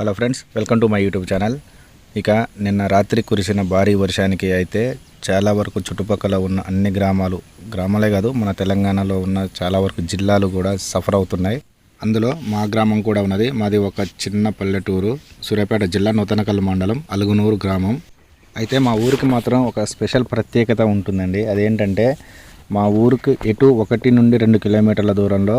Hello friends welcome to my YouTube channel. ఇక నిన్న రాత్రి కురిసిన భారీ వర్షానికి అయితే చాలా వరకు చుట్టుపక్కల ఉన్న అన్ని గ్రామాలు గ్రామాలే కాదు మన తెలంగాణలో ఉన్న చాలా వరకు జిల్లాలు కూడా సఫర్ అవుతున్నాయి. అందులో మా గ్రామం కూడా ఉన్నది. మాది ఒక చిన్న పల్లెటూరు సూర్యాపేట జిల్లా నూతనకల్ మండలం అలుగునూరు గ్రామం. అయితే మా ఊరికి మాత్రం ఒక స్పెషల్ ప్రత్యేకత ఉంటుందండి. అదేంటంటే మా ఊరికి ఎటు ఒకటి నుండి రెండు కిలోమీటర్ల దూరంలో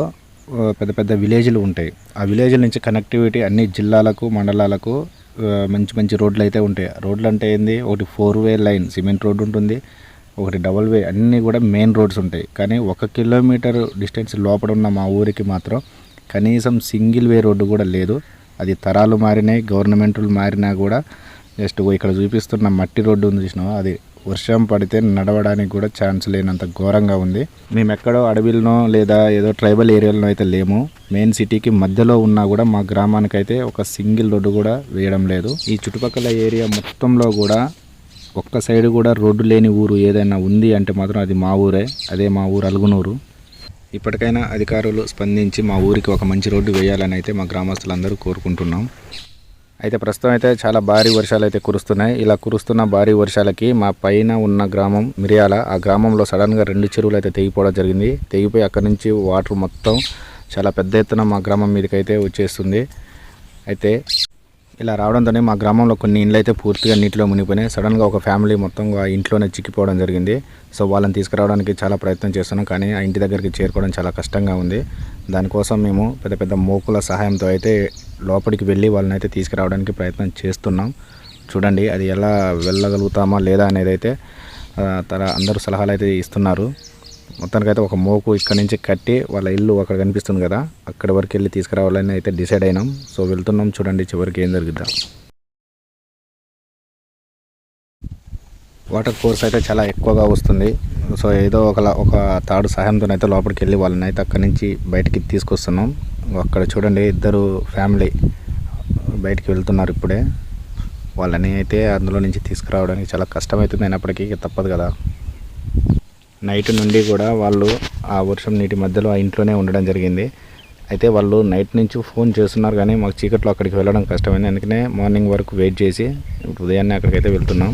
పెద్ద పెద్ద విలేజ్లు ఉంటాయి. ఆ విలేజ్ల నుంచి కనెక్టివిటీ అన్ని జిల్లాలకు మండలాలకు మంచి మంచి రోడ్లు అయితే ఉంటాయి. రోడ్లు అంటే ఏంది? ఒకటి four way line cement road ఉంటుంది. ఒకటి డబుల్ వే అన్నీ కూడా మెయిన్ రోడ్స్ ఉంటాయి. కానీ ఒక కిలోమీటర్ డిస్టెన్స్ లోపల ఉన్న మా ఊరికి మాత్రం కనీసం సింగిల్ వే రోడ్డు కూడా లేదు. అది తరాలు మారినాయి గవర్నమెంట్లు మారినా కూడా. జస్ట్ ఇక్కడ చూపిస్తున్న మట్టి రోడ్డు ఉంది చూసినావా? అది వర్షం పడితే నడవడానికి కూడా ఛాన్స్ లేనంత ఘోరంగా ఉంది. మేము ఎక్కడో అడవిలోనో లేదా ఏదో ట్రైబల్ ఏరియాలో అయితే లేము. మెయిన్ సిటీకి మధ్యలో ఉన్నా కూడా మా గ్రామానికి అయితే ఒక సింగిల్ రోడ్డు కూడా వేయడం లేదు. ఈ చుట్టుపక్కల ఏరియా మొత్తంలో కూడా ఒక్క సైడ్ కూడా రోడ్డు లేని ఊరు ఏదైనా ఉంది అంటే మాత్రం అది మా ఊరే. అదే మా ఊరు అలుగునూరు. ఇప్పటికైనా అధికారులు స్పందించి మా ఊరికి ఒక మంచి రోడ్డు వేయాలని అయితే మా గ్రామస్తులందరూ కోరుకుంటున్నాం. అయితే ప్రస్తుతం అయితే చాలా భారీ వర్షాలు అయితే కురుస్తున్నాయి. ఇలా కురుస్తున్న భారీ వర్షాలకి మా పైన ఉన్న గ్రామం మిరియాల ఆ గ్రామంలో సడన్గా రెండు చెరువులు అయితే తెగిపోవడం జరిగింది. తెగిపోయి అక్కడి నుంచి వాటర్ మొత్తం చాలా పెద్ద ఎత్తున మా గ్రామం మీదకి అయితే వచ్చేస్తుంది. అయితే ఇలా రావడంతోనే మా గ్రామంలో కొన్ని ఇండ్లు అయితే పూర్తిగా నీటిలో మునిగిపోయినాయి. సడన్గా ఒక ఫ్యామిలీ మొత్తం ఆ ఇంట్లోనే చిక్కిపోవడం జరిగింది. సో వాళ్ళని తీసుకురావడానికి చాలా ప్రయత్నం చేస్తున్నాం. కానీ ఆ ఇంటి దగ్గరికి చేరుకోవడం చాలా కష్టంగా ఉంది. దానికోసం మేము పెద్ద పెద్ద మోకుల సహాయంతో అయితే లోపలికి వెళ్ళి వాళ్ళని అయితే తీసుకురావడానికి ప్రయత్నం చేస్తున్నాం. చూడండి అది ఎలా వెళ్ళగలుగుతామా లేదా అనేది అయితే తర అందరూ సలహాలు అయితే ఇస్తున్నారు. మొత్తానికైతే ఒక మోకు ఇక్కడ నుంచి కట్టి వాళ్ళ ఇల్లు అక్కడ కనిపిస్తుంది కదా అక్కడి వరకు వెళ్ళి తీసుకురావాలని అయితే డిసైడ్ అయినాం. సో వెళ్తున్నాం చూడండి చివరికి ఏం జరుగుద్దాం. వాటర్ ఫోర్స్ అయితే చాలా ఎక్కువగా వస్తుంది. సో ఏదో ఒక ఒక తాడు సహాయంతో అయితే లోపలికి వెళ్ళి వాళ్ళని అయితే అక్కడి నుంచి బయటికి తీసుకొస్తున్నాం. అక్కడ చూడండి ఇద్దరు ఫ్యామిలీ బయటికి వెళ్తున్నారు ఇప్పుడే. వాళ్ళని అయితే అందులో నుంచి తీసుకురావడానికి చాలా కష్టమవుతుంది అయినప్పటికీ తప్పదు కదా. నైట్ నుండి కూడా వాళ్ళు ఆ వర్షం నీటి మధ్యలో ఆ ఇంట్లోనే ఉండడం జరిగింది. అయితే వాళ్ళు నైట్ నుంచి ఫోన్ చేస్తున్నారు కానీ మాకు చీకట్లో అక్కడికి వెళ్ళడం కష్టమైంది. అందుకనే మార్నింగ్ వరకు వెయిట్ చేసి ఇప్పుడు ఉదయాన్నే అక్కడికైతే వెళ్తున్నాం.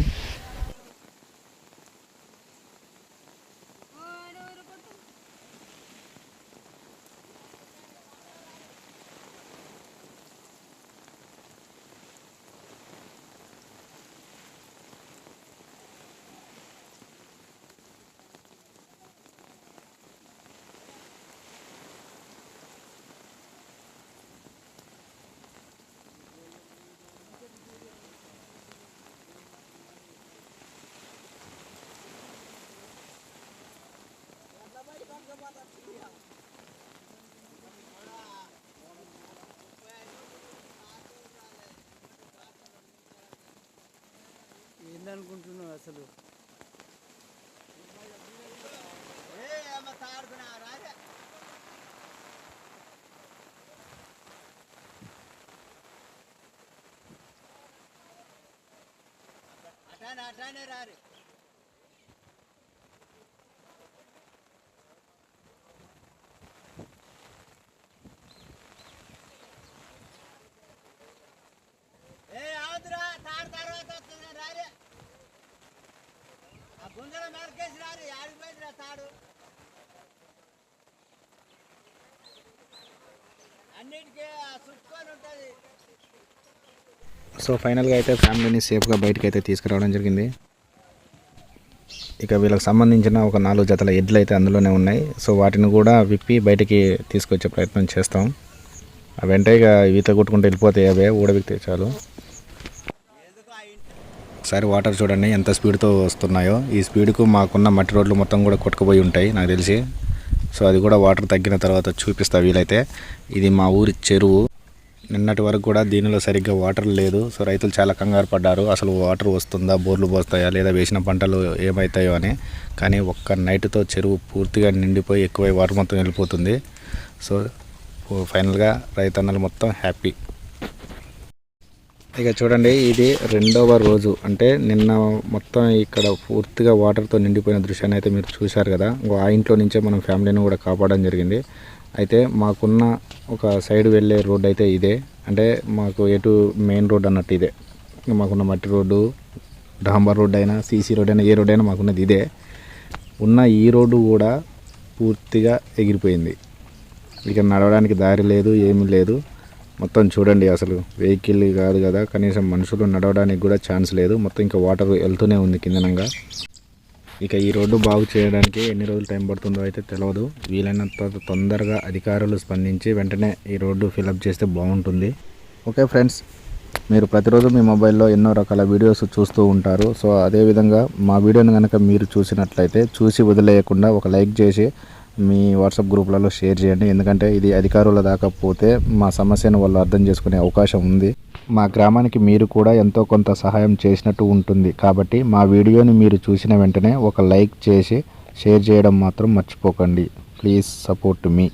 అనుకుంటున్నావు అసలు? అటానే అటానే రారు ఏ ఆవుతురా తాడు తర్వాత వస్తుంది రారే ఆ గుంజల మెరకేసి రారు ఆడిపోయిందిరా తాడు అన్నిటికీ ఆ చుట్టుకొని ఉంటుంది సో ఫైనల్గా అయితే ఫ్యామిలీని సేఫ్గా బయటకు అయితే తీసుకురావడం జరిగింది. ఇక వీళ్ళకి సంబంధించిన ఒక నాలుగు జతల ఎడ్లు అయితే అందులోనే ఉన్నాయి. సో వాటిని కూడా విప్పి బయటికి తీసుకొచ్చే ప్రయత్నం చేస్తాం. అవి వెంటనే ఇక ఈత కొట్టుకుంటూ వెళ్ళిపోతాయి అవే ఊడబిక్తే చాలు. ఒకసారి వాటర్ చూడండి ఎంత స్పీడ్తో వస్తున్నాయో. ఈ స్పీడ్కు మాకున్న మట్టి రోడ్లు మొత్తం కూడా కొట్టుకుపోయి ఉంటాయి నాకు తెలిసి. సో అది కూడా వాటర్ తగ్గిన తర్వాత చూపిస్తా వీలైతే. ఇది మా ఊరి చెరువు. నిన్నటి వరకు కూడా దీనిలో సరిగ్గా వాటర్ లేదు. సో రైతులు చాలా కంగారు పడ్డారు. అసలు వాటర్ వస్తుందా బోర్లు పోస్తాయా లేదా వేసిన పంటలు ఏమవుతాయో అని. కానీ ఒక్క నైట్తో చెరువు పూర్తిగా నిండిపోయి ఎక్కువై వాటర్ మొత్తం వెళ్ళిపోతుంది సో ఫైనల్గా రైతన్నలు మొత్తం హ్యాపీ. ఇక చూడండి ఇది రెండవ రోజు. అంటే నిన్న మొత్తం ఇక్కడ పూర్తిగా వాటర్తో నిండిపోయిన దృశ్యాన్ని అయితే మీరు చూశారు కదా. ఇంకో ఆ ఇంట్లో నుంచే మనం ఫ్యామిలీని కూడా కాపాడడం జరిగింది. అయితే మాకున్న ఒక సైడ్ వెళ్ళే రోడ్ అయితే ఇదే. అంటే మాకు ఎటు మెయిన్ రోడ్ అన్నట్టు ఇదే. మాకున్న మట్టి రోడ్డు డాంబర్ రోడ్ అయినా సీసీ రోడ్ అయినా ఏ రోడ్ అయినా మాకున్నది ఇదే. ఉన్న ఈ రోడ్డు కూడా పూర్తిగా ఎగిరిపోయింది. ఇక నడవడానికి దారి లేదు ఏమీ లేదు. మొత్తం చూడండి అసలు వెహికల్ కాదు కదా కనీసం మనుషులు నడవడానికి కూడా ఛాన్స్ లేదు. మొత్తం ఇంకా వాటర్ వెళ్తూనే ఉంది కిందనంగా. ఇక ఈ రోడ్డు బాగు చేయడానికి ఎన్ని రోజులు టైం పడుతుందో అయితే తెలియదు వీలైనంత తొందరగా అధికారులు స్పందించి వెంటనే ఈ రోడ్డు ఫిలప్ చేస్తే బాగుంటుంది. ఓకే ఫ్రెండ్స్ మీరు ప్రతిరోజు మీ మొబైల్లో ఎన్నో రకాల వీడియోస్ చూస్తూ ఉంటారు. సో అదేవిధంగా మా వీడియోని కనుక మీరు చూసినట్లయితే చూసి వదిలేయకుండా ఒక లైక్ చేసి మీ వాట్సాప్ గ్రూప్లలో షేర్ చేయండి. ఎందుకంటే ఇది అధికారుల దాకా పోతే మా సమస్యను వాళ్ళు అర్థం చేసుకునే అవకాశం ఉంది. మా గ్రామానికి మీరు కూడా ఎంతో కొంత సహాయం చేసినట్టు ఉంటుంది. కాబట్టి మా వీడియోని మీరు చూసిన వెంటనే ఒక లైక్ చేసి షేర్ చేయడం మాత్రం మర్చిపోకండి. Please support me.